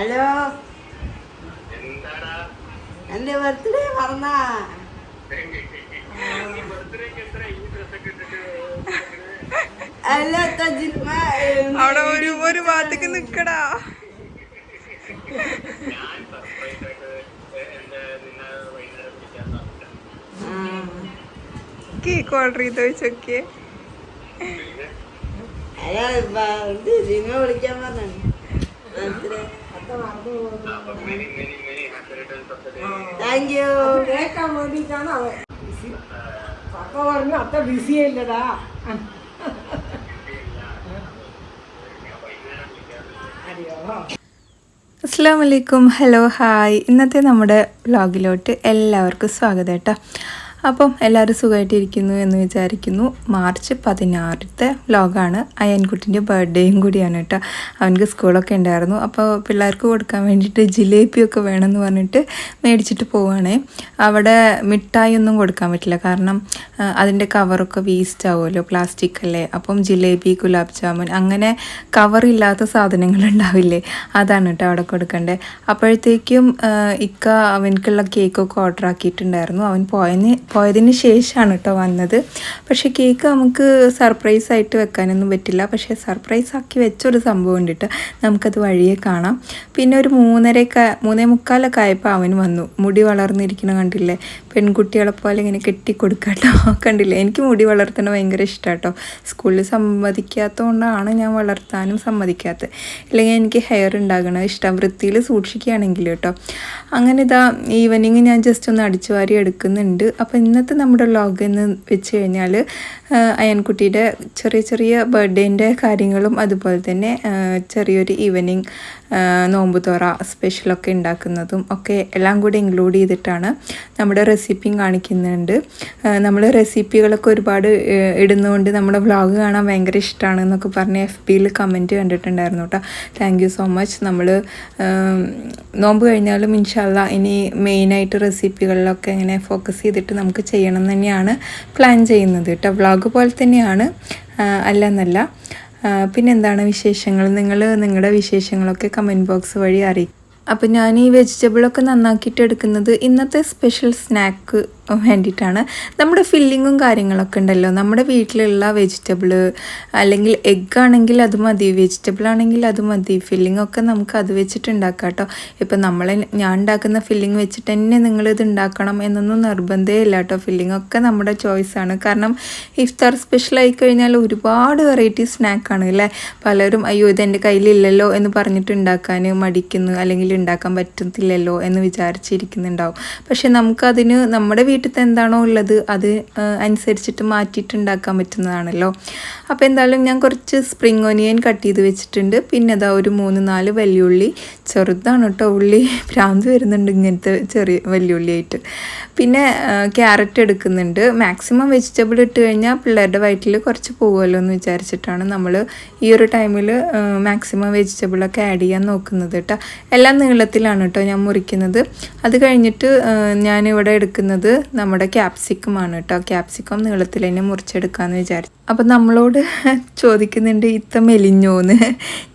Hello. എന്റെ birthday മറന്നാ. അവിടെ ഒരു ഒരു ഭാഗത്തേക്ക് നിക്കടാ. കേക്ക് ഓർഡർ ചെയ്ത് വെച്ചോക്കിയേ ഹലോ ഇത് വിളിക്കാൻ പറഞ്ഞു ബർത്ത്ഡേ താങ്ക് യു കേൾക്കാൻ വേണ്ടിയിട്ടാണ് അവൻ. ബിസി. പക്ക പറഞ്ഞു അത്ര ബിസി അല്ലടാ. അറിയോ അസ്സാം വലൈക്കും ഹലോ ഹായ്. ഇന്നത്തെ നമ്മുടെ വ്ലോഗിലോട്ട് എല്ലാവർക്കും സ്വാഗതം കേട്ടോ. അപ്പം എല്ലാവരും സുഖമായിട്ടിരിക്കുന്നു എന്ന് വിചാരിക്കുന്നു. മാർച്ച് പതിനാറത്തെ വ്ളോഗാണ് അയൻകുട്ടിന്റെ ബർത്ത്ഡേയും കൂടിയാണ് കേട്ടോ. അവനക്ക് സ്കൂളൊക്കെ ഉണ്ടായിരുന്നു. അപ്പോൾ പിള്ളേർക്ക് കൊടുക്കാൻ വേണ്ടിയിട്ട് ജിലേബിയൊക്കെ വേണമെന്ന് പറഞ്ഞിട്ട് മേടിച്ചിട്ട് പോവുകയാണേ. അവിടെ മിഠായി ഒന്നും കൊടുക്കാൻ പറ്റില്ല. കാരണം അതിന്റെ കവറൊക്കെ വേസ്റ്റ് ആവുമല്ലോ പ്ലാസ്റ്റിക് അല്ലേ? അപ്പം ജിലേബി ഗുലാബ് ജാമുൻ അങ്ങനെ കവറില്ലാത്ത സാധനങ്ങൾ ഉണ്ടാവില്ലേ? അതാണ് കേട്ടോ അവിടെ കൊടുക്കണ്ടേ. അപ്പോഴത്തേക്കും ഇക്ക അവനക്കുള്ള കേക്കൊക്കെ ഓർഡർ ആക്കിയിട്ടുണ്ടായിരുന്നു. അവൻ പോയതിന് പോയതിന് ശേഷമാണ് കേട്ടോ വന്നത്. പക്ഷേ കേക്ക് നമുക്ക് സർപ്രൈസ് ആയിട്ട് വെക്കാനൊന്നും പറ്റില്ല. പക്ഷേ സർപ്രൈസ് ആക്കി വെച്ചൊരു സംഭവം ഉണ്ട് നമുക്കത് വഴിയെ കാണാം. പിന്നെ ഒരു മൂന്നരയൊക്കെ മൂന്നേ മുക്കാലൊക്കെ ആയപ്പോൾ അവൻ വന്നു. മുടി വളർന്നിരിക്കണ കണ്ടില്ലേ? പെൺകുട്ടികളെ പോലെ ഇങ്ങനെ കെട്ടിക്കൊടുക്കാട്ടോ. കണ്ടില്ലേ? എനിക്ക് മുടി വളർത്തണ ഭയങ്കര ഇഷ്ടമാട്ടോ സ്കൂളിൽ സമ്മതിക്കാത്തതുകൊണ്ടാണ് ഞാൻ വളർത്താനും സമ്മതിക്കാത്തത്. ഇല്ലെങ്കിൽ എനിക്ക് ഹെയർ ഉണ്ടാകണം. ഇഷ്ടം വൃത്തിയിൽ സൂക്ഷിക്കുകയാണെങ്കിൽ കേട്ടോ. അങ്ങനെ ഇതാ ഈവനിങ് ഞാൻ ജസ്റ്റ് ഒന്ന് അടിച്ചു വാരി എടുക്കുന്നുണ്ട്. അപ്പോൾ ഇന്നത്തെ നമ്മുടെ വ്ളോഗ് എന്ന് വെച്ച് കഴിഞ്ഞാൽ അയൻകുട്ടിയുടെ ചെറിയ ചെറിയ ബർത്ത്ഡേന്റെ കാര്യങ്ങളും അതുപോലെ തന്നെ ചെറിയൊരു ഈവനിങ് നോമ്പ് തുറ സ്പെഷ്യലൊക്കെ ഉണ്ടാക്കുന്നതും ഒക്കെ എല്ലാം കൂടി ഇൻക്ലൂഡ് ചെയ്തിട്ടാണ് നമ്മുടെ റെസിപ്പിയും കാണിക്കുന്നുണ്ട്. നമ്മൾ റെസിപ്പികളൊക്കെ ഒരുപാട് ഇടുന്നതുകൊണ്ട് നമ്മുടെ വ്ളോഗ് കാണാൻ ഭയങ്കര ഇഷ്ടമാണ് എന്നൊക്കെ പറഞ്ഞ് എഫ് ബിയിൽ കമന്റ് കണ്ടിട്ടുണ്ടായിരുന്നു കേട്ടോ താങ്ക് യു സോ മച്ച് നമ്മൾ നോമ്പ് കഴിഞ്ഞാലും ഇൻഷാല്ല ഇനി മെയിനായിട്ട് റെസിപ്പികളിലൊക്കെ ഇങ്ങനെ ഫോക്കസ് ചെയ്തിട്ട് നമുക്ക് ചെയ്യണം തന്നെയാണ് പ്ലാൻ ചെയ്യുന്നത് കേട്ടോ വ്ളോഗ് പോലെ തന്നെയാണ് അല്ല എന്നല്ല. ആ, പിന്നെന്താണ് വിശേഷങ്ങൾ? നിങ്ങൾ നിങ്ങളുടെ വിശേഷങ്ങളൊക്കെ കമന്റ് ബോക്സ് വഴി അറിയിക്കും. അപ്പം ഞാൻ ഈ വെജിറ്റബിളൊക്കെ നന്നാക്കിയിട്ട് എടുക്കുന്നത് ഇന്നത്തെ സ്പെഷ്യൽ സ്നാക്ക് വേണ്ടിയിട്ടാണ്. നമ്മുടെ ഫില്ലിങ്ങും കാര്യങ്ങളൊക്കെ ഉണ്ടല്ലോ. നമ്മുടെ വീട്ടിലുള്ള വെജിറ്റബിൾ അല്ലെങ്കിൽ എഗ്ഗ് ആണെങ്കിൽ അത് മതി വെജിറ്റബിൾ ആണെങ്കിൽ അത് മതി. ഫില്ലിംഗ് ഒക്കെ നമുക്ക് അത് വെച്ചിട്ട് ഉണ്ടാക്കാം കേട്ടോ ഇപ്പം നമ്മൾ ഞാൻ ഉണ്ടാക്കുന്ന ഫില്ലിംഗ് വെച്ചിട്ട് തന്നെ നിങ്ങൾ ഇത് ഉണ്ടാക്കണം എന്നൊന്നും നിർബന്ധമേ ഇല്ല കേട്ടോ ഫില്ലിംഗ് ഒക്കെ നമ്മുടെ ചോയ്സാണ് കാരണം ഇഫ്താർ സ്പെഷ്യൽ ആയി കഴിഞ്ഞാൽ ഒരുപാട് വെറൈറ്റി സ്നാക്കാണ് അല്ലേ പലരും അയ്യോ ഇത് എന്റെ കയ്യിലില്ലല്ലോ എന്ന് പറഞ്ഞിട്ട് ഉണ്ടാക്കാൻ മടിക്കുന്നു അല്ലെങ്കിൽ ഉണ്ടാക്കാൻ പറ്റത്തില്ലല്ലോ എന്ന് വിചാരിച്ചിരിക്കുന്നുണ്ടാവും. പക്ഷെ നമുക്കതിന് നമ്മുടെ വീട്ടിലത്തെ എന്താണോ ഉള്ളത് അത് അനുസരിച്ചിട്ട് മാറ്റിയിട്ട് ഉണ്ടാക്കാൻ പറ്റുന്നതാണല്ലോ. അപ്പോൾ എന്തായാലും ഞാൻ കുറച്ച് സ്പ്രിങ് ഒനിയൻ കട്ട് ചെയ്ത് വെച്ചിട്ടുണ്ട്. പിന്നെ അതാ ഒരു മൂന്ന് നാല് വെല്ലുള്ളി ചെറുതാണ് കേട്ടോ ഉള്ളി. ഭ്രാന്ത് വരുന്നുണ്ട് ഇങ്ങനത്തെ ചെറിയ വെല്ലുള്ളിയായിട്ട് പിന്നെ ക്യാരറ്റ് എടുക്കുന്നുണ്ട്. മാക്സിമം വെജിറ്റബിൾ ഇട്ട് കഴിഞ്ഞാൽ പിള്ളേരുടെ വയറ്റിൽ കുറച്ച് പോകുമല്ലോ എന്ന് വിചാരിച്ചിട്ടാണ് നമ്മൾ ഈ ഒരു ടൈമിൽ മാക്സിമം വെജിറ്റബിളൊക്കെ ആഡ് ചെയ്യാൻ നോക്കുന്നത് കേട്ടോ എല്ലാം നീളത്തിലാണ് കേട്ടോ ഞാൻ മുറിക്കുന്നത്. അത് കഴിഞ്ഞിട്ട് ഞാനിവിടെ എടുക്കുന്നത് നമ്മുടെ ക്യാപ്സിക്കമാണ് കേട്ടോ. ക്യാപ്സിക്കം നീളത്തിൽ തന്നെ മുറിച്ചെടുക്കാമെന്ന് വിചാരിച്ചു. അപ്പം നമ്മളോട് ചോദിക്കുന്നുണ്ട് ഇത്ത മെലിഞ്ഞോന്ന്?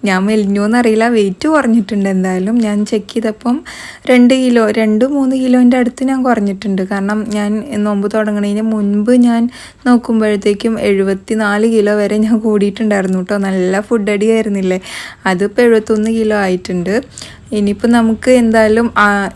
ഞാൻ മെലിഞ്ഞോന്ന് അറിയില്ല. വെയിറ്റ് കുറഞ്ഞിട്ടുണ്ട് എന്തായാലും. ഞാൻ ചെക്ക് ചെയ്തപ്പം രണ്ട് കിലോ രണ്ട് മൂന്ന് കിലോന്റെ അടുത്ത് ഞാൻ കുറഞ്ഞിട്ടുണ്ട്. കാരണം ഞാൻ നോമ്പ് തുടങ്ങുന്നതിന് മുൻപ് ഞാൻ നോക്കുമ്പോഴത്തേക്കും എഴുപത്തി നാല് കിലോ വരെ ഞാൻ കൂടിയിട്ടുണ്ടായിരുന്നു കേട്ടോ. നല്ല ഫുഡ് അടിയായിരുന്നില്ലേ? അതിപ്പോൾ എഴുപത്തൊന്ന് കിലോ ആയിട്ടുണ്ട്. ഇനിയിപ്പോൾ നമുക്ക് എന്തായാലും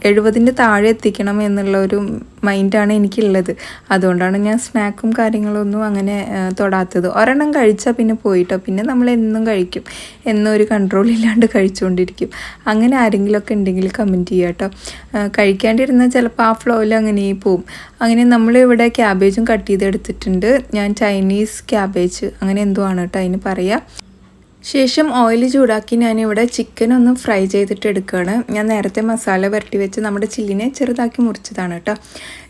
എഴുപതിന്റെ താഴെ എത്തിക്കണം എന്നുള്ള ഒരു മൈൻഡാണ് എനിക്കുള്ളത്. അതുകൊണ്ടാണ് ഞാൻ സ്നാക്കും കാര്യങ്ങളൊന്നും അങ്ങനെ തൊടാത്തത്. ഒരെണ്ണം കഴിച്ചാൽ പിന്നെ പോയിട്ടോ? പിന്നെ നമ്മൾ എന്നും കഴിക്കും. എന്നും ഒരു കൺട്രോൾ ഇല്ലാണ്ട് കഴിച്ചുകൊണ്ടിരിക്കും അങ്ങനെ ആരെങ്കിലുമൊക്കെ ഉണ്ടെങ്കിൽ കമന്റ് ചെയ്യുക കേട്ടോ കഴിക്കാണ്ടിരുന്നാൽ ചിലപ്പോൾ ആ ഫ്ലോയിൽ അങ്ങനെ പോവും. അങ്ങനെ നമ്മൾ ഇവിടെ ക്യാബേജും കട്ട് ചെയ്തെടുത്തിട്ടുണ്ട്. ഞാൻ ചൈനീസ് ക്യാബേജ് അങ്ങനെ എന്തോ ആണ് കേട്ടോ അതിന് പറയുക ശേഷം ഓയിൽ ചൂടാക്കി ഞാനിവിടെ ചിക്കൻ ഒന്ന് ഫ്രൈ ചെയ്തിട്ട് എടുക്കുകയാണ് ഞാൻ നേരത്തെ മസാല പുരട്ടി വെച്ച് നമ്മുടെ ചില്ലിനെ ചെറുതാക്കി മുറിച്ചതാണ് കേട്ടോ.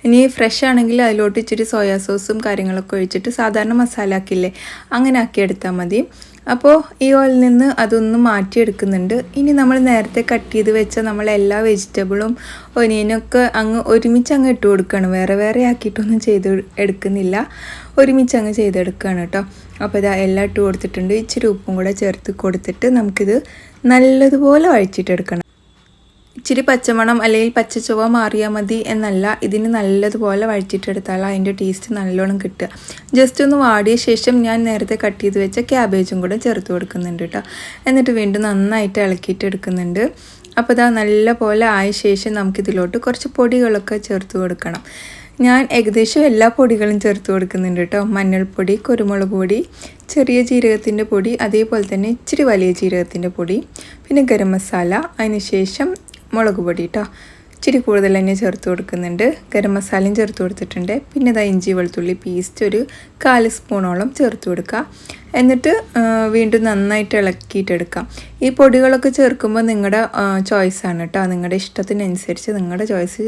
ഇനി ഫ്രഷ് ആണെങ്കിൽ അതിലോട്ട് ഇച്ചിരി സോയാ സോസും കാര്യങ്ങളൊക്കെ ഒഴിച്ചിട്ട് സാധാരണ മസാല ആക്കില്ലേ? അങ്ങനെ ആക്കി എടുത്താൽ മതി. അപ്പോൾ ഈ ഓയിൽ നിന്ന് അതൊന്ന് മാറ്റിയെടുക്കുന്നുണ്ട്. ഇനി നമ്മൾ നേരത്തെ കട്ട് ചെയ്ത് വെച്ച നമ്മൾ എല്ലാ വെജിറ്റബിളും ഒനിയനൊക്കെ അങ്ങ് ഒരുമിച്ച് അങ്ങ് ഇട്ട് കൊടുക്കുകയാണ് വേറെ വേറെ ആക്കിയിട്ടൊന്നും ചെയ്ത് എടുക്കുന്നില്ല. ഒരുമിച്ച് അങ്ങ് ചെയ്തെടുക്കുകയാണ് കേട്ടോ അപ്പോൾ ഇതാ എല്ലാം ഇട്ട് കൊടുത്തിട്ടുണ്ട്. ഇച്ചിരി ഉപ്പും കൂടെ ചേർത്ത് കൊടുത്തിട്ട് നമുക്കിത് നല്ലതുപോലെ വഴിച്ചിട്ടെടുക്കണം ഇച്ചിരി പച്ചമണം അല്ലെങ്കിൽ പച്ചച്ചുവ മാറിയാൽ മതി എന്നല്ല. ഇതിന് നല്ലതുപോലെ വഴിച്ചിട്ടെടുത്താൽ അതിന്റെ ടേസ്റ്റ് നല്ലോണം കിട്ടുക. ജസ്റ്റ് ഒന്ന് വാടിയ ശേഷം ഞാൻ നേരത്തെ കട്ട് ചെയ്ത് വെച്ച ക്യാബേജും കൂടെ ചേർത്ത് കൊടുക്കുന്നുണ്ട് കേട്ടോ എന്നിട്ട് വീണ്ടും നന്നായിട്ട് ഇളക്കിയിട്ട് എടുക്കുന്നുണ്ട് അപ്പോൾ ഇതാ നല്ല പോലെ ആയ ശേഷം നമുക്കിതിലോട്ട് കുറച്ച് പൊടികളൊക്കെ ചേർത്ത് കൊടുക്കണം. ഞാൻ ഏകദേശം എല്ലാ പൊടികളും ചേർത്ത് കൊടുക്കുന്നുണ്ട് കേട്ടോ മഞ്ഞൾപ്പൊടി കുരുമുളക് പൊടി ചെറിയ ജീരകത്തിന്റെ പൊടി അതേപോലെ തന്നെ ഇച്ചിരി വലിയ ജീരകത്തിന്റെ പൊടി പിന്നെ ഗരം മസാല അതിന് ശേഷം മുളക് പൊടി കേട്ടോ ഇച്ചിരി കൂടുതൽ തന്നെ ചേർത്ത് കൊടുക്കുന്നുണ്ട്. ഗരം മസാലയും ചേർത്ത് കൊടുത്തിട്ടുണ്ട്. പിന്നെ ഇതാ ഇഞ്ചി വെളുത്തുള്ളി പേസ്റ്റ് ഒരു കാൽ സ്പൂണോളം ചേർത്ത് കൊടുക്കുക എന്നിട്ട് വീണ്ടും നന്നായിട്ട് ഇളക്കിയിട്ടെടുക്കാം ഈ പൊടികളൊക്കെ ചേർക്കുമ്പോൾ നിങ്ങളുടെ ചോയ്സാണ് കേട്ടോ നിങ്ങളുടെ ഇഷ്ടത്തിനനുസരിച്ച് നിങ്ങളുടെ ചോയ്സ്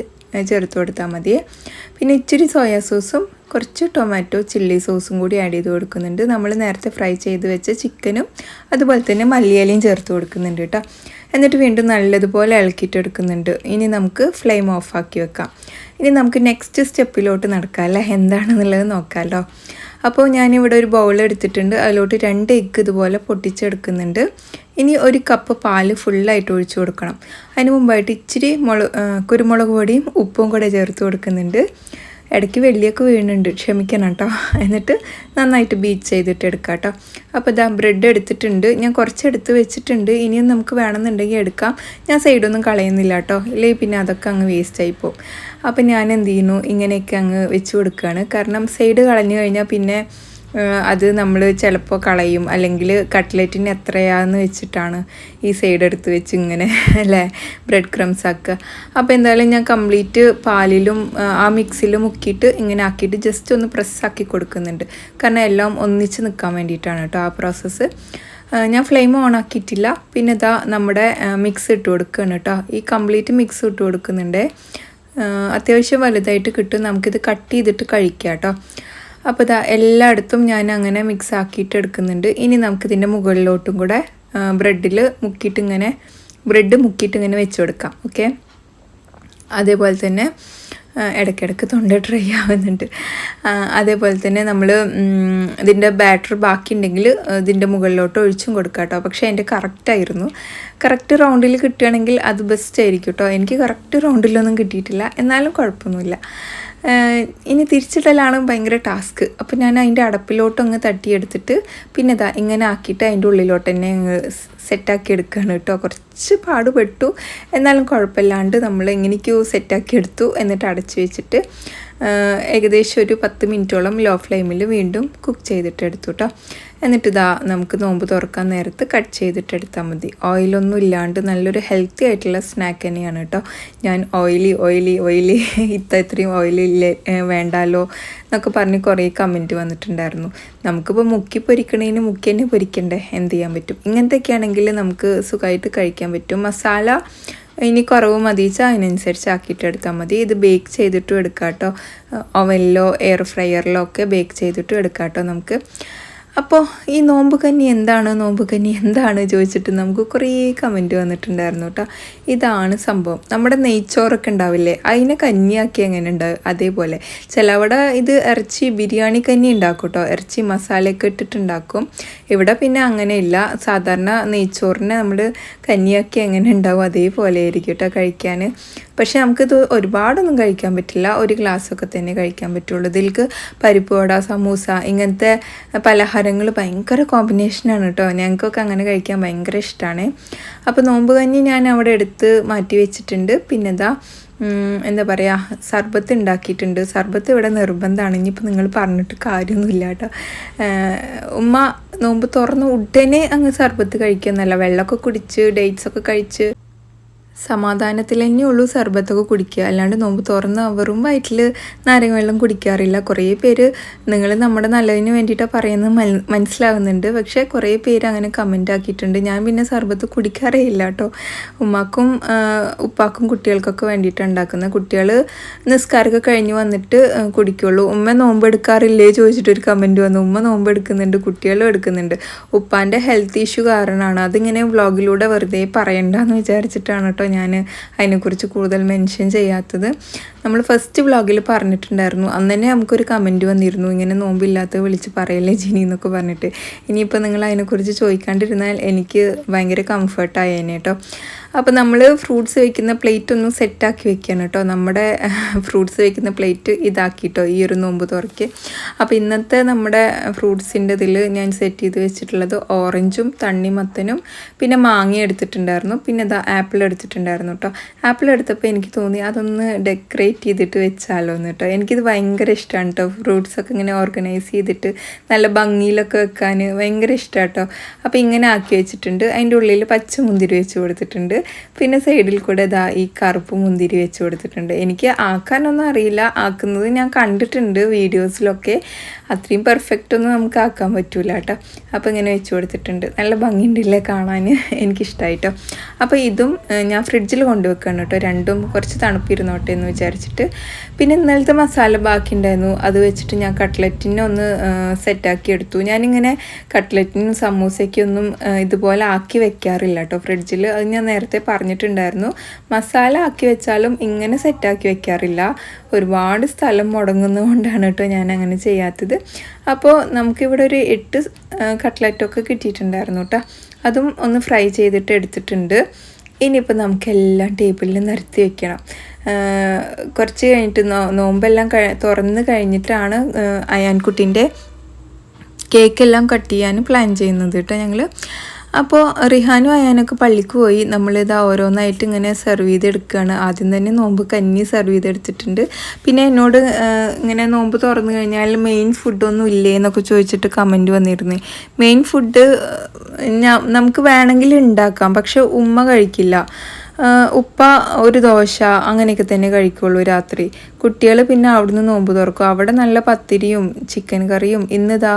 ചേർത്ത് കൊടുത്താൽ മതി. പിന്നെ ഇച്ചിരി സോയാ സോസും കുറച്ച് ടൊമാറ്റോ ചില്ലി സോസും കൂടി ആഡ് ചെയ്ത് കൊടുക്കുന്നുണ്ട്. നമ്മൾ നേരത്തെ ഫ്രൈ ചെയ്ത് വെച്ച ചിക്കനും അതുപോലെ തന്നെ മല്ലിയിലയും ചേർത്ത് കൊടുക്കുന്നുണ്ട് കേട്ടോ എന്നിട്ട് വീണ്ടും നല്ലതുപോലെ ഇളക്കിയിട്ടെടുക്കുന്നുണ്ട്. ഇനി നമുക്ക് ഫ്ലെയിം ഓഫാക്കി വെക്കാം. ഇനി നമുക്ക് നെക്സ്റ്റ് സ്റ്റെപ്പിലോട്ട് നടക്കാം അല്ലേ? എന്താണെന്നുള്ളത് നോക്കാമല്ലോ അപ്പോൾ ഞാനിവിടെ ഒരു ബൗൾ എടുത്തിട്ടുണ്ട്. അതിലോട്ട് രണ്ട് എഗ്ഗ് ഇതുപോലെ പൊട്ടിച്ചെടുക്കുന്നുണ്ട്. ഇനി ഒരു കപ്പ് പാൽ ഫുള്ളായിട്ട് ഒഴിച്ചു കൊടുക്കണം. അതിന് മുമ്പായിട്ട് ഇച്ചിരി മുളക് കുരുമുളക് പൊടിയും ഉപ്പും കൂടെ ചേർത്ത് കൊടുക്കുന്നുണ്ട്. ഇടയ്ക്ക് വെള്ളിയൊക്കെ വീണുണ്ട് ക്ഷമിക്കണം കേട്ടോ. എന്നിട്ട് നന്നായിട്ട് ബീച്ച് ചെയ്തിട്ട് എടുക്കാം കേട്ടോ. അപ്പോൾ ഇതാ ബ്രെഡ് എടുത്തിട്ടുണ്ട്. ഞാൻ കുറച്ച് എടുത്ത് വെച്ചിട്ടുണ്ട്. ഇനിയും നമുക്ക് വേണമെന്നുണ്ടെങ്കിൽ എടുക്കാം. ഞാൻ സൈഡൊന്നും കളയുന്നില്ല കേട്ടോ. ഇല്ലെങ്കിൽ പിന്നെ അതൊക്കെ അങ്ങ് വേസ്റ്റായി പോകും. അപ്പോൾ ഞാൻ എന്ത് ചെയ്യുന്നു? ഇങ്ങനെയൊക്കെ അങ്ങ് വെച്ച് കൊടുക്കുകയാണ്. കാരണം സൈഡ് കളഞ്ഞു കഴിഞ്ഞാൽ പിന്നെ അത് നമ്മൾ ചിലപ്പോൾ കളയും. അല്ലെങ്കിൽ കട്ട്ലറ്റിന് എത്രയാന്ന് വെച്ചിട്ടാണ് ഈ സൈഡ് എടുത്ത് വെച്ച് ഇങ്ങനെ അല്ലേ ബ്രെഡ് ക്രംസ് ആക്കുക അപ്പോൾ എന്തായാലും ഞാൻ കംപ്ലീറ്റ് പാലിലും ആ, മിക്സിൽ മുക്കിയിട്ട് ഇങ്ങനെ ആക്കിയിട്ട് ജസ്റ്റ് ഒന്ന് പ്രസ് ആക്കി കൊടുക്കുന്നുണ്ട്. കാരണം എല്ലാം ഒന്നിച്ച് നിൽക്കാൻ വേണ്ടിയിട്ടാണ് കേട്ടോ ആ പ്രോസസ്സ് ഞാൻ ഫ്ലെയിം ഓൺ ആക്കിയിട്ടില്ല. പിന്നെ ഇതാ നമ്മുടെ മിക്സ് ഇട്ട് കൊടുക്കുകയാണ് കേട്ടോ ഈ കംപ്ലീറ്റ് മിക്സ് ഇട്ട് കൊടുക്കുന്നുണ്ട്. അത്യാവശ്യം വലുതായിട്ട് കിട്ടും. നമുക്കിത് കട്ട് ചെയ്തിട്ട് കഴിക്കാം കേട്ടോ അപ്പോൾ ഇതാ എല്ലായിടത്തും ഞാൻ അങ്ങനെ മിക്സ് ആക്കിയിട്ട് എടുക്കുന്നുണ്ട്. ഇനി നമുക്കിതിന്റെ മുകളിലോട്ടും കൂടെ ബ്രെഡിൽ മുക്കിയിട്ട് ഇങ്ങനെ ബ്രെഡ് മുക്കിയിട്ട് ഇങ്ങനെ വെച്ച് കൊടുക്കാം ഓക്കെ അതേപോലെ തന്നെ ഇടയ്ക്കിടയ്ക്ക് തൊണ്ട ഡ്രൈ ആവുന്നുണ്ട്. അതേപോലെ തന്നെ നമ്മൾ ഇതിന്റെ ബാറ്റർ ബാക്കി ഉണ്ടെങ്കിൽ ഇതിന്റെ മുകളിലോട്ട് ഒഴിച്ചും കൊടുക്കാം കേട്ടോ. പക്ഷേ എന്റെ കറക്റ്റായിരുന്നു കറക്റ്റ് റൗണ്ടിൽ കിട്ടുകയാണെങ്കിൽ അത് ബെസ്റ്റ് ആയിരിക്കും കേട്ടോ. എനിക്ക് കറക്റ്റ് റൗണ്ടിലൊന്നും കിട്ടിയിട്ടില്ല. എന്നാലും കുഴപ്പമൊന്നുമില്ല. ഇനി തിരിച്ചിടലാണ് ഭയങ്കര ടാസ്ക്. അപ്പോൾ ഞാൻ അതിന്റെ അടപ്പിലോട്ട് അങ്ങ് തട്ടിയെടുത്തിട്ട് പിന്നെ ഇതാ ഇങ്ങനെ ആക്കിയിട്ട് അതിന്റെ ഉള്ളിലോട്ട് തന്നെ അങ്ങ് സെറ്റാക്കി എടുക്കുകയാണ് കേട്ടോ. കുറച്ച് പാടുപെട്ടു. എന്നാലും കുഴപ്പമില്ലാണ്ട് നമ്മൾ എങ്ങനെയൊക്കെയോ സെറ്റാക്കി എടുത്തു എന്നിട്ട് അടച്ചു വെച്ചിട്ട് ഏകദേശം ഒരു പത്ത് മിനിറ്റോളം ലോ ഫ്ലെയിമിൽ വീണ്ടും കുക്ക് ചെയ്തിട്ട് എടുത്തു കേട്ടോ. എന്നിട്ട് ഇതാ നമുക്ക് നോമ്പ് തുറക്കാൻ നേരത്ത് കട്ട് ചെയ്തിട്ട് എടുത്താൽ മതി. ഓയിലൊന്നും ഇല്ലാണ്ട് നല്ലൊരു ഹെൽത്തി ആയിട്ടുള്ള സ്നാക്ക് തന്നെയാണ് കേട്ടോ. ഞാൻ ഓയിലി ഓയിലി ഓയിലി ഇത്ത ഇത്രയും ഓയിലി ഇല്ലേ വേണ്ടാലോ എന്നൊക്കെ പറഞ്ഞ് കുറേ കമന്റ് വന്നിട്ടുണ്ടായിരുന്നു. നമുക്കിപ്പോൾ മുക്കി പൊരിക്കണേന് മുക്കി തന്നെ പൊരിക്കണ്ടേ? എന്ത് ചെയ്യാൻ പറ്റും? ഇങ്ങനത്തെയൊക്കെ ആണെങ്കിൽ നമുക്ക് സുഖമായിട്ട് കഴിക്കാൻ പറ്റും. മസാല ഇനി കുറവ് മതി. വെച്ചാൽ അതിനനുസരിച്ച് ആക്കിയിട്ട് എടുത്താൽ മതി. ഇത് ബേക്ക് ചെയ്തിട്ടും എടുക്കാം കേട്ടോ ഓവനിലോ എയർ ഫ്രയറിലോ ഒക്കെ ബേക്ക് ചെയ്തിട്ടും എടുക്കാം കേട്ടോ നമുക്ക്. അപ്പോൾ ഈ നോമ്പ് കന്നി എന്താണ്? നോമ്പ് കന്നി എന്താണ് ചോദിച്ചിട്ട് നമുക്ക് കുറേ കമന്റ് വന്നിട്ടുണ്ടായിരുന്നു കേട്ടോ. ഇതാണ് സംഭവം. നമ്മുടെ നെയ്ച്ചോറൊക്കെ ഉണ്ടാവില്ലേ? അതിനെ കന്നിയാക്കി എങ്ങനെ ഉണ്ടാവും അതേപോലെ. ചിലവിടെ ഇത് ഇറച്ചി ബിരിയാണി കന്നി ഉണ്ടാക്കും കേട്ടോ. ഇറച്ചി മസാലയൊക്കെ ഇട്ടിട്ടുണ്ടാക്കും ഇവിടെ പിന്നെ അങ്ങനെയില്ല. സാധാരണ നെയ്ച്ചോറിനെ നമ്മൾ കന്നിയാക്കി എങ്ങനെ ഉണ്ടാവും അതേപോലെ ആയിരിക്കും കേട്ടോ കഴിക്കാൻ. പക്ഷെ നമുക്കിത് ഒരുപാടൊന്നും കഴിക്കാൻ പറ്റില്ല. ഒരു ഗ്ലാസ്സൊക്കെ തന്നെ കഴിക്കാൻ പറ്റുള്ളൂ. ഇതിൽക്ക് പരിപ്പ് വട സമൂസ ഇങ്ങനത്തെ പലഹാരങ്ങൾ ഭയങ്കര കോമ്പിനേഷനാണ് കേട്ടോ ഞങ്ങൾക്കൊക്കെ അങ്ങനെ കഴിക്കാൻ ഭയങ്കര ഇഷ്ടമാണ് അപ്പോൾ നോമ്പ് കഞ്ഞി ഞാൻ അവിടെ എടുത്ത് മാറ്റി വെച്ചിട്ടുണ്ട്. പിന്നെ ഇതാ എന്താ പറയുക സർബത്ത് ഉണ്ടാക്കിയിട്ടുണ്ട്. സർബത്ത് ഇവിടെ നിർബന്ധമാണ് ഇനിയിപ്പോൾ നിങ്ങൾ പറഞ്ഞിട്ട് കാര്യമൊന്നുമില്ല കേട്ടോ ഉമ്മ നോമ്പ് തുറന്ന് ഉടനെ അങ്ങ് സർബത്ത് കഴിക്കുന്നല്ല വെള്ളമൊക്കെ കുടിച്ച് ഡേറ്റ്സ് ഒക്കെ കഴിച്ച് സമാധാനത്തിൽ തന്നെയുള്ളൂ സർബത്തൊക്കെ കുടിക്കുക. അല്ലാണ്ട് നോമ്പ് തുറന്ന് അവറും വയറ്റിൽ നാരങ്ങ വെള്ളം കുടിക്കാറില്ല. കുറേ പേര് നിങ്ങൾ നമ്മുടെ നല്ലതിന് വേണ്ടിയിട്ടാണ് പറയുന്നത് മനസ്സിലാവുന്നുണ്ട്. പക്ഷേ കുറേ പേര് അങ്ങനെ കമന്റ് ആക്കിയിട്ടുണ്ട്. ഞാൻ പിന്നെ സർബത്ത് കുടിക്കാറേ ഇല്ല കേട്ടോ. ഉമ്മാക്കും ഉപ്പാക്കും കുട്ടികൾക്കൊക്കെ വേണ്ടിയിട്ട് ഉണ്ടാക്കുന്നത്. കുട്ടികൾ നിസ്കാരമൊക്കെ കഴിഞ്ഞ് വന്നിട്ട് കുടിക്കുള്ളൂ. ഉമ്മ നോമ്പ് എടുക്കാറില്ലേ ചോദിച്ചിട്ട് ഒരു കമന്റ് വന്നു. ഉമ്മ നോമ്പ് എടുക്കുന്നുണ്ട് കുട്ടികളും എടുക്കുന്നുണ്ട്. ഉപ്പാന്റെ ഹെൽത്ത് ഇഷ്യൂ കാരണമാണ്. അതിങ്ങനെ വ്ളോഗിലൂടെ വെറുതെ പറയണ്ടെന്ന് വിചാരിച്ചിട്ടാണ് കേട്ടോ. ഞാൻ അതിനെക്കുറിച്ച് കൂടുതൽ മെൻഷൻ ചെയ്യാത്തത്. നമ്മൾ ഫസ്റ്റ് വ്ളോഗിൽ പറഞ്ഞിട്ടുണ്ടായിരുന്നു. അന്ന് തന്നെ നമുക്കൊരു കമന്റ് വന്നിരുന്നു. ഇങ്ങനെ നോമ്പില്ലാത്ത വിളിച്ച് പറയല്ലേ ജിനി എന്നൊക്കെ പറഞ്ഞിട്ട്. ഇനിയിപ്പോൾ നിങ്ങൾ അതിനെക്കുറിച്ച് ചോദിക്കാണ്ടിരുന്നാൽ എനിക്ക് ഭയങ്കര കംഫർട്ടായേനെ കേട്ടോ അപ്പോൾ നമ്മൾ ഫ്രൂട്ട്സ് വെക്കുന്ന പ്ലേറ്റ് ഒന്ന് സെറ്റാക്കി വെക്കുകയാണ് കേട്ടോ നമ്മുടെ ഫ്രൂട്ട്സ് വെക്കുന്ന പ്ലേറ്റ് ഇതാക്കിട്ടോ ഈ ഒരു നോമ്പ് തുറക്ക് അപ്പോൾ ഇന്നത്തെ നമ്മുടെ ഫ്രൂട്ട്സിന്റെ ഇതിൽ ഞാൻ സെറ്റ് ചെയ്ത് വെച്ചിട്ടുള്ളത് ഓറഞ്ചും തണ്ണിമത്തനും പിന്നെ മാങ്ങ എടുത്തിട്ടുണ്ടായിരുന്നു. പിന്നെ ഇതാ ആപ്പിൾ എടുത്തിട്ടുണ്ടായിരുന്നു കേട്ടോ ആപ്പിൾ എടുത്തപ്പോൾ എനിക്ക് തോന്നി അതൊന്ന് ഡെക്കറേറ്റ് ചെയ്തിട്ട് വെച്ചാലോ എന്ന് കേട്ടോ എനിക്കിത് ഭയങ്കര ഇഷ്ടമാണ് കേട്ടോ ഫ്രൂട്ട്സൊക്കെ ഇങ്ങനെ ഓർഗനൈസ് ചെയ്തിട്ട് നല്ല ഭംഗിയിലൊക്കെ വെക്കാൻ ഭയങ്കര ഇഷ്ടമാണ് കേട്ടോ അപ്പോൾ ഇങ്ങനെ ആക്കി വെച്ചിട്ടുണ്ട്. അതിന്റെ ഉള്ളിൽ പച്ചമുന്തിരി വെച്ച് കൊടുത്തിട്ടുണ്ട്. പിന്നെ സൈഡിൽ കൂടെ ഇതാ ഈ കറുപ്പ് മുന്തിരി വെച്ച് കൊടുത്തിട്ടുണ്ട്. എനിക്ക് ആക്കാനൊന്നും അറിയില്ല. ആക്കുന്നത് ഞാൻ കണ്ടിട്ടുണ്ട് വീഡിയോസിലൊക്കെ. അത്രയും പെർഫെക്റ്റ് ഒന്നും നമുക്ക് ആക്കാൻ പറ്റൂല കേട്ടോ അപ്പോൾ ഇങ്ങനെ വെച്ച് കൊടുത്തിട്ടുണ്ട്. നല്ല ഭംഗിയുണ്ടല്ലേ കാണാൻ? എനിക്കിഷ്ടമായിട്ടോ അപ്പോൾ ഇതും ഞാൻ ഫ്രിഡ്ജിൽ കൊണ്ടുവെക്കുകയാണ് കേട്ടോ രണ്ടും കുറച്ച് തണുപ്പിരുന്നോട്ടെ എന്ന് വിചാരിച്ചിട്ട്. പിന്നെ ഇന്നലത്തെ മസാല ബാക്കി ഉണ്ടായിരുന്നു. അത് വെച്ചിട്ട് ഞാൻ കട്ട്ലറ്റിനെ ഒന്ന് സെറ്റാക്കി എടുത്തു. ഞാനിങ്ങനെ കട്ട്ലറ്റിനും സമൂസയ്ക്കൊന്നും ഇതുപോലെ ആക്കി വെക്കാറില്ല കേട്ടോ ഫ്രിഡ്ജിൽ അത് ഞാൻ നേരത്തെ പറഞ്ഞിട്ടുണ്ടായിരുന്നു. മസാല ആക്കി വെച്ചാലും ഇങ്ങനെ സെറ്റാക്കി വെക്കാറില്ല. ഒരുപാട് സ്ഥലം മുടങ്ങുന്നതുകൊണ്ടാണ് കേട്ടോ ഞാൻ അങ്ങനെ ചെയ്യാത്തത്. അപ്പോൾ നമുക്കിവിടെ ഒരു എട്ട് കട്ട്ലറ്റൊക്കെ കിട്ടിയിട്ടുണ്ടായിരുന്നു കേട്ടോ. അതും ഒന്ന് ഫ്രൈ ചെയ്തിട്ട് എടുത്തിട്ടുണ്ട്. ഇനിയിപ്പോൾ നമുക്കെല്ലാം ടേബിളിൽ നിരത്തി വെക്കണം. കുറച്ച് കഴിഞ്ഞിട്ട് നോ നോമ്പെല്ലാം കഴി തുറന്ന് കഴിഞ്ഞിട്ടാണ് അയാൻകുട്ടീന്റെ കേക്കെല്ലാം കട്ട് ചെയ്യാൻ പ്ലാൻ ചെയ്യുന്നത് കേട്ടോ ഞങ്ങൾ അപ്പോൾ റിഹാനും അയാനൊക്കെ പള്ളിക്ക് പോയി. നമ്മളിത് ഓരോന്നായിട്ട് ഇങ്ങനെ സെർവ് ചെയ്തെടുക്കുകയാണ് ആദ്യം തന്നെ നോമ്പ് കഞ്ഞി സെർവ് ചെയ്തെടുത്തിട്ടുണ്ട്. പിന്നെ എന്നോട് ഇങ്ങനെ നോമ്പ് തുറന്നു കഴിഞ്ഞാൽ മെയിൻ ഫുഡൊന്നും ഇല്ലേ എന്നൊക്കെ ചോദിച്ചിട്ട് കമന്റ് വന്നിരുന്നു. മെയിൻ ഫുഡ് നമുക്ക് വേണമെങ്കിൽ ഉണ്ടാക്കാം. പക്ഷെ ഉമ്മ കഴിക്കില്ല. ഉപ്പ ഒരു ദോശ അങ്ങനെയൊക്കെ തന്നെ കഴിക്കുള്ളൂ രാത്രി. കുട്ടികൾ പിന്നെ അവിടുന്ന് നോമ്പ് തുറക്കും. അവിടെ നല്ല പത്തിരിയും ചിക്കൻ കറിയും ഇന്നിതാ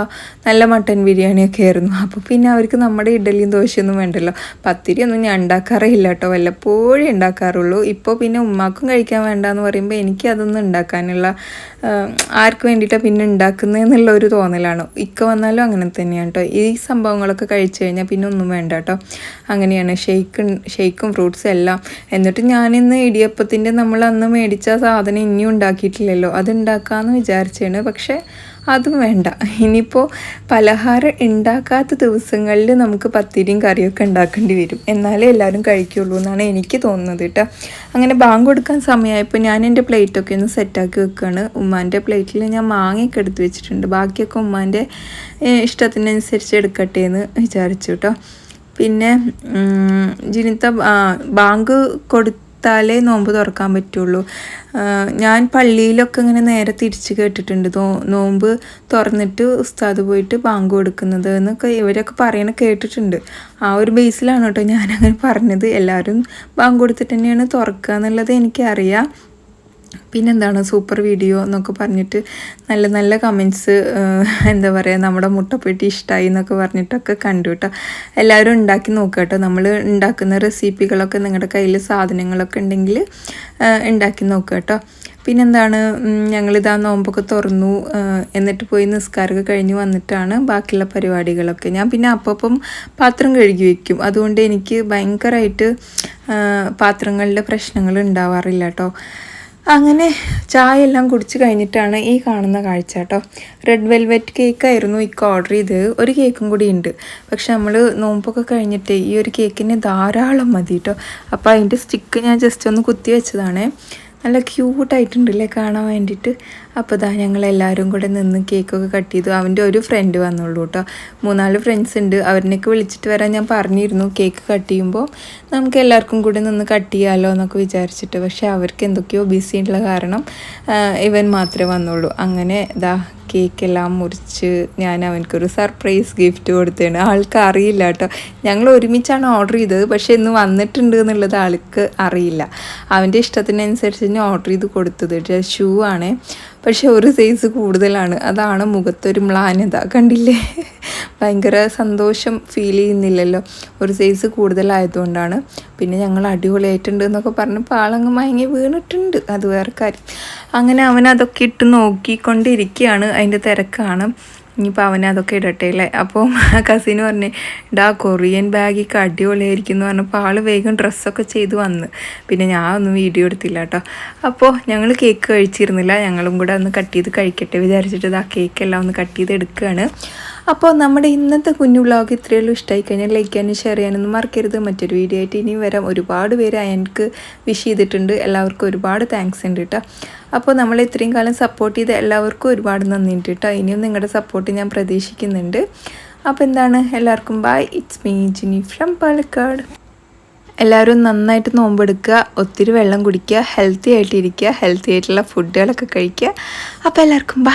നല്ല മട്ടൻ ബിരിയാണിയൊക്കെ ആയിരുന്നു. അപ്പോൾ പിന്നെ അവർക്ക് നമ്മുടെ ഇഡലിയും ദോശയൊന്നും വേണ്ടല്ലോ. പത്തിരിയൊന്നും ഞാൻ ഉണ്ടാക്കാറില്ല കേട്ടോ. വല്ലപ്പോഴും ഉണ്ടാക്കാറുള്ളൂ. ഇപ്പോൾ പിന്നെ ഉമ്മാക്കും കഴിക്കാൻ വേണ്ട എന്ന് പറയുമ്പോൾ എനിക്ക് അതൊന്നും ഉണ്ടാക്കാനുള്ള ആർക്ക് വേണ്ടിയിട്ടാണ് പിന്നെ ഉണ്ടാക്കുന്നതെന്നുള്ള ഒരു തോന്നലാണ്. ഇക്ക വന്നാലും അങ്ങനെ തന്നെയാണ് കേട്ടോ. ഈ സംഭവങ്ങളൊക്കെ കഴിച്ചു കഴിഞ്ഞാൽ പിന്നെ ഒന്നും വേണ്ട കേട്ടോ. അങ്ങനെയാണ്. ഷെയ്ക്ക് ഷെയ്ക്കും ഫ്രൂട്ട്സും എല്ലാം എന്നിട്ട് ഞാനിന്ന് ഇടിയപ്പത്തിന്റെ നമ്മൾ അന്ന് മേടിച്ച സാധനം ഇനിയും ഉണ്ടാക്കിയിട്ടില്ലല്ലോ. അത് ഉണ്ടാക്കാമെന്ന് വിചാരിച്ചാണ്. പക്ഷേ അതും വേണ്ട. ഇനിയിപ്പോൾ പലഹാരം ഉണ്ടാക്കാത്ത ദിവസങ്ങളിൽ നമുക്ക് പത്തിരിയും കറിയൊക്കെ ഉണ്ടാക്കേണ്ടി വരും. എന്നാലേ എല്ലാവരും കഴിക്കുള്ളൂ എന്നാണ് എനിക്ക് തോന്നുന്നത് കേട്ടോ. അങ്ങനെ ബാങ്ക് കൊടുക്കാൻ സമയമായപ്പോൾ ഞാൻ എന്റെ പ്ലേറ്റൊക്കെ ഒന്ന് സെറ്റാക്കി വെക്കുകയാണ് ഉമ്മാന്റെ പ്ലേറ്റിൽ ഞാൻ മാങ്ങയൊക്കെ എടുത്ത് വെച്ചിട്ടുണ്ട്. ബാക്കിയൊക്കെ ഉമ്മാന്റെ ഇഷ്ടത്തിനനുസരിച്ച് എടുക്കട്ടെ എന്ന് വിചാരിച്ചു കേട്ടോ. പിന്നെ ജിനിത്ത ബാങ്ക് കൊടുത്താലേ നോമ്പ് തുറക്കാൻ പറ്റുള്ളൂ. ഞാൻ പള്ളിയിലൊക്കെ ഇങ്ങനെ നേരെ തിരിച്ച് കേട്ടിട്ടുണ്ട്. നോമ്പ് തുറന്നിട്ട് ഉസ്താദ് പോയിട്ട് ബാങ്ക് കൊടുക്കുന്നത് എന്നൊക്കെ ഇവരൊക്കെ പറയണ കേട്ടിട്ടുണ്ട്. ആ ഒരു ബേസിലാണ് കേട്ടോ ഞാനങ്ങനെ പറഞ്ഞത്. എല്ലാവരും ബാങ്ക് കൊടുത്തിട്ട് തന്നെയാണ് തുറക്കുക എന്നുള്ളത് എനിക്കറിയാം. പിന്നെന്താണ് സൂപ്പർ വീഡിയോ എന്നൊക്കെ പറഞ്ഞിട്ട് നല്ല നല്ല കമൻസ് എന്താ പറയുക നമ്മുടെ മുട്ടപ്പെട്ടി ഇഷ്ടമായി എന്നൊക്കെ പറഞ്ഞിട്ടൊക്കെ കണ്ടു കേട്ടോ എല്ലാവരും ഉണ്ടാക്കി നോക്കുക കേട്ടോ നമ്മൾ ഉണ്ടാക്കുന്ന റെസിപ്പികളൊക്കെ നിങ്ങളുടെ കയ്യിൽ സാധനങ്ങളൊക്കെ ഉണ്ടെങ്കിൽ ഉണ്ടാക്കി നോക്കുക കേട്ടോ പിന്നെന്താണ് ഞങ്ങളിതാ നോമ്പൊക്കെ തുറന്നു എന്നിട്ട് പോയി നിസ്കാരമൊക്കെ കഴിഞ്ഞ് വന്നിട്ടാണ് ബാക്കിയുള്ള പരിപാടികളൊക്കെ. ഞാൻ പിന്നെ അപ്പം പാത്രം കഴുകി വയ്ക്കും അതുകൊണ്ട് എനിക്ക് ഭയങ്കരമായിട്ട് പാത്രങ്ങളുടെ പ്രശ്നങ്ങൾ ഉണ്ടാവാറില്ല കേട്ടോ അങ്ങനെ ചായ എല്ലാം കുടിച്ച് കഴിഞ്ഞിട്ടാണ് ഈ കാണുന്ന കാഴ്ച കേട്ടോ. റെഡ് വെൽവെറ്റ് കേക്കായിരുന്നു ഇക്ക ഓർഡർ ചെയ്ത് ഒരു കേക്കും കൂടി ഉണ്ട്. പക്ഷെ നമ്മൾ നോമ്പൊക്കെ കഴിഞ്ഞിട്ട് ഈ ഒരു കേക്കിന് ധാരാളം മതി കേട്ടോ. അപ്പോൾ അതിന്റെ സ്റ്റിക്ക് ഞാൻ ജസ്റ്റ് ഒന്ന് കുത്തി വെച്ചതാണ്. നല്ല ക്യൂട്ടായിട്ടുണ്ടല്ലേ കാണാൻ വേണ്ടിയിട്ട്. അപ്പോൾ ഇതാ ഞങ്ങൾ എല്ലാവരും കൂടെ നിന്ന് കേക്കൊക്കെ കട്ട് ചെയ്തു. അവന്റെ ഒരു ഫ്രണ്ട് വന്നുള്ളൂ കേട്ടോ മൂന്നാൽ ഫ്രണ്ട്സ് ഉണ്ട്. അവരിനൊക്കെ വിളിച്ചിട്ട് വരാൻ ഞാൻ പറഞ്ഞിരുന്നു. കേക്ക് കട്ട് ചെയ്യുമ്പോൾ നമുക്ക് എല്ലാവർക്കും കൂടി നിന്ന് കട്ട് ചെയ്യാമല്ലോ എന്നൊക്കെ വിചാരിച്ചിട്ട്. പക്ഷേ അവർക്ക് എന്തൊക്കെയോ ബിസി ഉള്ള കാരണം ഇവൻ മാത്രമേ വന്നുള്ളൂ. അങ്ങനെ ഇതാ കേക്കെല്ലാം മുറിച്ച് ഞാൻ അവനക്കൊരു സർപ്രൈസ് ഗിഫ്റ്റ് കൊടുത്തതാണ് ആൾക്ക് അറിയില്ല കേട്ടോ ഞങ്ങൾ ഒരുമിച്ചാണ് ഓർഡർ ചെയ്തത്. പക്ഷേ ഇന്ന് വന്നിട്ടുണ്ട് എന്നുള്ളത് ആൾക്ക് അറിയില്ല. അവന്റെ ഇഷ്ടത്തിനനുസരിച്ച് ഞാൻ ഓർഡർ ചെയ്ത് കൊടുത്തത്. ഷൂ ആണ്. പക്ഷെ ഒരു സൈസ് കൂടുതലാണ്. അതാണ് മുഖത്തൊരു മ്ലാനത കണ്ടില്ലേ? ഭയങ്കര സന്തോഷം ഫീൽ ചെയ്യുന്നില്ലല്ലോ. ഒരു സൈസ് കൂടുതലായതുകൊണ്ടാണ്. പിന്നെ ഞങ്ങൾ അടിപൊളിയായിട്ടുണ്ട് എന്നൊക്കെ പറഞ്ഞപ്പോൾ ആളങ്ങ് മയങ്ങി വീണിട്ടുണ്ട്. അത് വേറെ കാര്യം. അങ്ങനെ അവൻ അതൊക്കെ ഇട്ട് നോക്കിക്കൊണ്ടിരിക്കുകയാണ്. അതിന്റെ തിരക്കാണ്. ഇനിയിപ്പോൾ അവനെ അതൊക്കെ ഇടട്ടെ അല്ലേ അപ്പോൾ ആ കസിന് പറഞ്ഞേ ഡാ കൊറിയൻ ബാഗിക്ക് അടിപൊളിയായിരിക്കും എന്ന് പറഞ്ഞപ്പോൾ ആൾ വേഗം ഡ്രസ്സൊക്കെ ചെയ്ത് വന്ന്. പിന്നെ ഞാൻ ഒന്നും വീഡിയോ എടുത്തില്ല കേട്ടോ അപ്പോൾ ഞങ്ങൾ കേക്ക് കഴിച്ചിരുന്നില്ല. ഞങ്ങളും കൂടെ ഒന്ന് കട്ട് ചെയ്ത് കഴിക്കട്ടെ വിചാരിച്ചിട്ട് ആ കേക്കെല്ലാം ഒന്ന് കട്ട് ചെയ്ത് എടുക്കുകയാണ് അപ്പോൾ നമ്മുടെ ഇന്നത്തെ കുഞ്ഞു വ്ളോഗ് ഇത്രയേ ഉള്ളൂ. ഇഷ്ടമായി കഴിഞ്ഞാൽ ലൈക്ക് ചെയ്യാനും ഷെയർ ചെയ്യാനൊന്നും മറക്കരുത്. മറ്റൊരു വീഡിയോ ആയിട്ട് ഇനിയും വരാം. ഒരുപാട് പേര് എനിക്ക് വിഷ് ചെയ്തിട്ടുണ്ട്. എല്ലാവർക്കും ഒരുപാട് താങ്ക്സ് ഉണ്ട് കേട്ടോ അപ്പോൾ നമ്മൾ ഇത്രയും കാലം സപ്പോർട്ട് ചെയ്ത എല്ലാവർക്കും ഒരുപാട് നന്ദിയുണ്ട് കേട്ടോ ഇനിയും നിങ്ങളുടെ സപ്പോർട്ട് ഞാൻ പ്രതീക്ഷിക്കുന്നുണ്ട്. അപ്പോൾ എന്താണ്? എല്ലാവർക്കും bye it's me Jini from Palakkad. എല്ലാവരും നന്നായിട്ട് നോമ്പെടുക്കുക ഒത്തിരി വെള്ളം കുടിക്കുക. ഹെൽത്തി ആയിട്ടിരിക്കുക. ഹെൽത്തി ആയിട്ടുള്ള ഫുഡുകളൊക്കെ കഴിക്കുക. അപ്പോൾ എല്ലാവർക്കും ബൈ